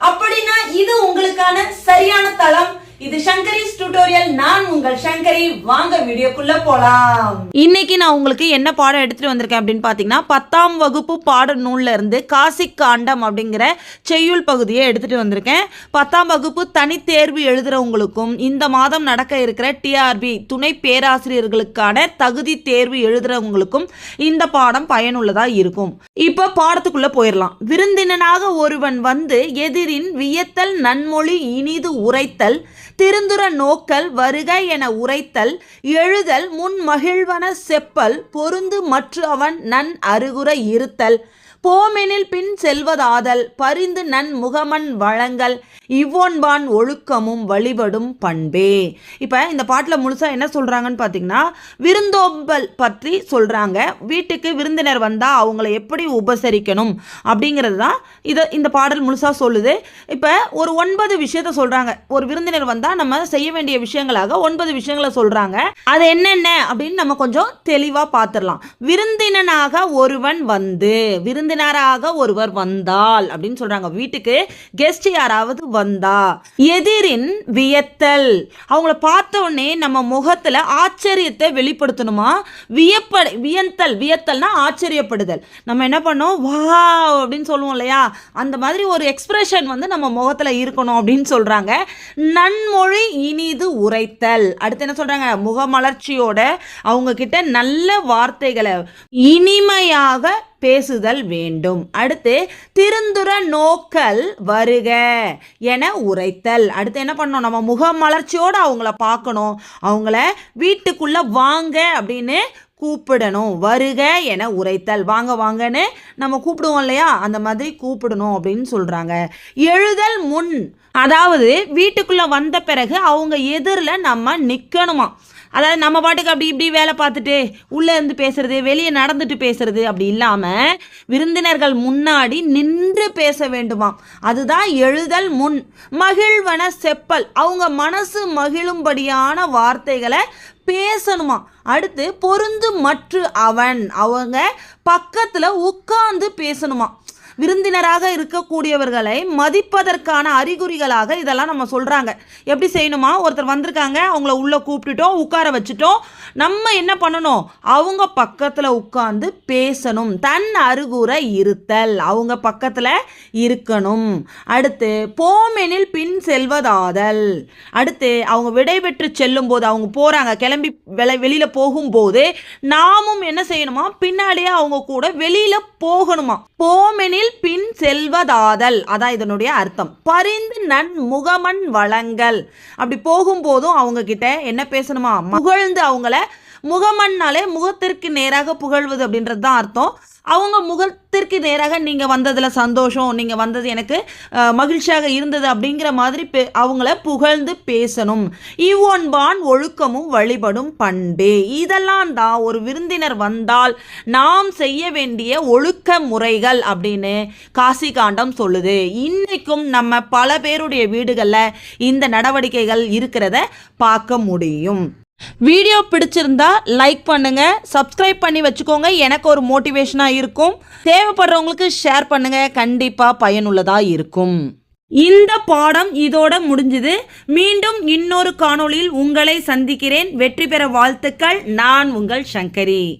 அப்படின்னா இது உங்களுக்கான சரியான தளம் இது சங்கரிஸ் டியூட்டோரியல் நான் உங்கள் சங்கரி வாங்க வீடியோக்குள்ள போலாம். இன்னைக்கு நான் உங்களுக்கு என்ன பாடம் எடுத்துட்டு வந்திருக்கேன் அப்படின்னு பாத்தீங்கன்னா பத்தாம் வகுப்பு பாட நூல்ல இருந்து காசிக் காண்டம் அப்படிங்கிற செய்யுள் பகுதியை எடுத்துட்டு வந்திருக்கேன். பத்தாம் வகுப்பு தனித்தேர்வு எழுதுறவங்களுக்கும் இந்த மாதம் நடக்க இருக்கிற டிஆர்பி துணை பேராசிரியர்களுக்கான தகுதி தேர்வு எழுதுறவங்களுக்கும் இந்த பாடம் பயனுள்ளதா இருக்கும். இப்போ பாடத்துக்குள்ள போயிடலாம் விருந்தினனாக ஒருவன் வந்து எதிரின் வியத்தல் நன்மொழி இனிது உரைத்தல் திருந்துர நோக்கல் வருகை என உரைத்தல் எழுதல் முன் மகிழ்வன செப்பல் பொருந்து மற்ற அவன் நன் அருகுற இருத்தல். போமெனில் பின் செல்வதாதல் பரிந்து நன் முகமன் வழங்கல் இவ்வொன்பான் ஒழுக்கமும் வழிபடும் பண்பே. இப்போ இந்த பாட்டில் முழுசாக என்ன சொல்கிறாங்கன்னு பார்த்தீங்கன்னா விருந்தோம்பல் பற்றி சொல்கிறாங்க வீட்டுக்கு விருந்தினர் வந்தால் அவங்கள எப்படி உபசரிக்கணும் அப்படிங்கிறது தான் இதை இந்த பாடல் முழுசாக சொல்லுது. இப்போ ஒரு ஒன்பது விஷயத்த சொல்கிறாங்க ஒரு விருந்தினர் வந்தால் நம்ம செய்ய வேண்டிய விஷயங்களாக ஒன்பது விஷயங்களை சொல்கிறாங்க அது என்னென்ன அப்படின்னு நம்ம கொஞ்சம் தெளிவாக பார்த்துடலாம் விருந்தினனாக ஒருவன் வந்து விருந்தினராக ஒருவர் வந்தால் அப்படின்னு சொல்கிறாங்க வீட்டுக்கு கெஸ்ட் யாராவது வந்தா. எதிரின் வியத்தல். அவங்கள பார்த்த உடனே நம்ம முகத்தில் ஆச்சரியத்தை வெளிப்படுத்தணுமா? வியப்ப வியந்தல் வியத்தல்னா ஆச்சரியப்படுதல். நம்ம என்ன பண்ணோம்? வா அப்படின்னு சொல்லுவோம் இல்லையா? அந்த மாதிரி ஒரு எக்ஸ்பிரஷன் வந்து நம்ம முகத்தில் இருக்கணும் அப்படின்னு சொல்கிறாங்க நன்மொழி இனிது உரைத்தல். அடுத்து என்ன சொல்கிறாங்க முகமலர்ச்சியோட அவங்க கிட்ட நல்ல வார்த்தைகளை இனிமையாக பேசுதல் வேண்டும். அடுத்து திருந்துற நோக்கல் வருக என உரைத்தல். அடுத்து என்ன பண்ணணும்? நம்ம முகமலர்ச்சியோடு அவங்கள பார்க்கணும். அவங்கள வீட்டுக்குள்ள வாங்க அப்படின்னு கூப்பிடணும். வருக என உரைத்தல். வாங்க வாங்கன்னு நம்ம கூப்பிடுவோம் இல்லையா? அந்த மாதிரி கூப்பிடணும் அப்படின்னு சொல்கிறாங்க எழுதல் முன். அதாவது வீட்டுக்குள்ளே வந்த பிறகு அவங்க எதிரில் நம்ம நிற்கணுமா அதாவது நம்ம பாட்டுக்கு அப்படி இப்படி வேலை பார்த்துட்டு உள்ளே இருந்து பேசுறது வெளியே நடந்துட்டு பேசுறது அப்படி இல்லாமல் விருந்தினர்கள் முன்னாடி நின்று பேச வேண்டுமாம். அதுதான் எழுதல் முன். மகிழ்வன செப்பல். அவங்க மனசு மகிழும்படியான வார்த்தைகளை பேசணுமா? அடுத்து பொருந்து மற்ற அவன். அவங்க பக்கத்தில் உட்கார்ந்து பேசணுமா? விருந்தினராக இருக்கக்கூடியவர்களை மதிப்பதற்கான அறிகுறிகளாக இதெல்லாம் நம்ம சொல்கிறாங்க எப்படி செய்யணுமா? ஒருத்தர் வந்திருக்காங்க அவங்கள உள்ளே கூப்பிட்டுட்டோம் உட்கார வச்சுட்டோம். நம்ம என்ன பண்ணணும்? அவங்க பக்கத்தில் உட்கார்ந்து பேசணும். தன் அருகுற இருத்தல் அவங்க பக்கத்தில் இருக்கணும். அடுத்து போமெனில் பின் செல்வதாதல். அடுத்து அவங்க விடைபெற்று செல்லும் போது அவங்க போகிறாங்க கிளம்பி வெளி வெளியில் போகும்போது நாமும் என்ன செய்யணுமா? பின்னாடியே அவங்க கூட வெளியில் போகணுமா? போமெனில் பின் செல்வதாதல். அதான் இதனுடைய அர்த்தம். பரிந்து நன் முகமன் வழங்கல். அப்படி போகும்போதும் அவங்க கிட்ட என்ன பேசணுமா? புகழ்ந்து அவங்கள முகமன்னாலே முகத்திற்கு நேராக புகழ்வது அப்படின்றது தான் அர்த்தம். அவங்க முகத்திற்கு நேராக நீங்கள் வந்ததில் சந்தோஷம் நீங்கள் வந்தது எனக்கு மகிழ்ச்சியாக இருந்தது அப்படிங்கிற மாதிரி பே அவங்கள புகழ்ந்து பேசணும். இவ்வொன்பான் ஒழுக்கமும் வழிபடும் பண்பே. இதெல்லாம் தான் ஒரு விருந்தினர் வந்தால் நாம் செய்ய வேண்டிய ஒழுக்க முறைகள் அப்படின்னு காசி காண்டம் சொல்லுது. இன்றைக்கும் நம்ம பல பேருடைய வீடுகளில் இந்த நடவடிக்கைகள் இருக்கிறத பார்க்க முடியும். வீடியோ பிடிச்சிருந்தா லைக் பண்ணுங்க சப்ஸ்கிரைப் பண்ணி வச்சுக்கோங்க எனக்கு ஒரு மோட்டிவேஷனாக இருக்கும். தேவைப்படுறவங்களுக்கு ஷேர் பண்ணுங்க கண்டிப்பாக பயனுள்ளதாக இருக்கும். இந்த பாடம் இதோட முடிஞ்சது. மீண்டும் இன்னொரு காணொளியில் உங்களை சந்திக்கிறேன். வெற்றி பெற வாழ்த்துக்கள். நான் உங்கள் சங்கரி.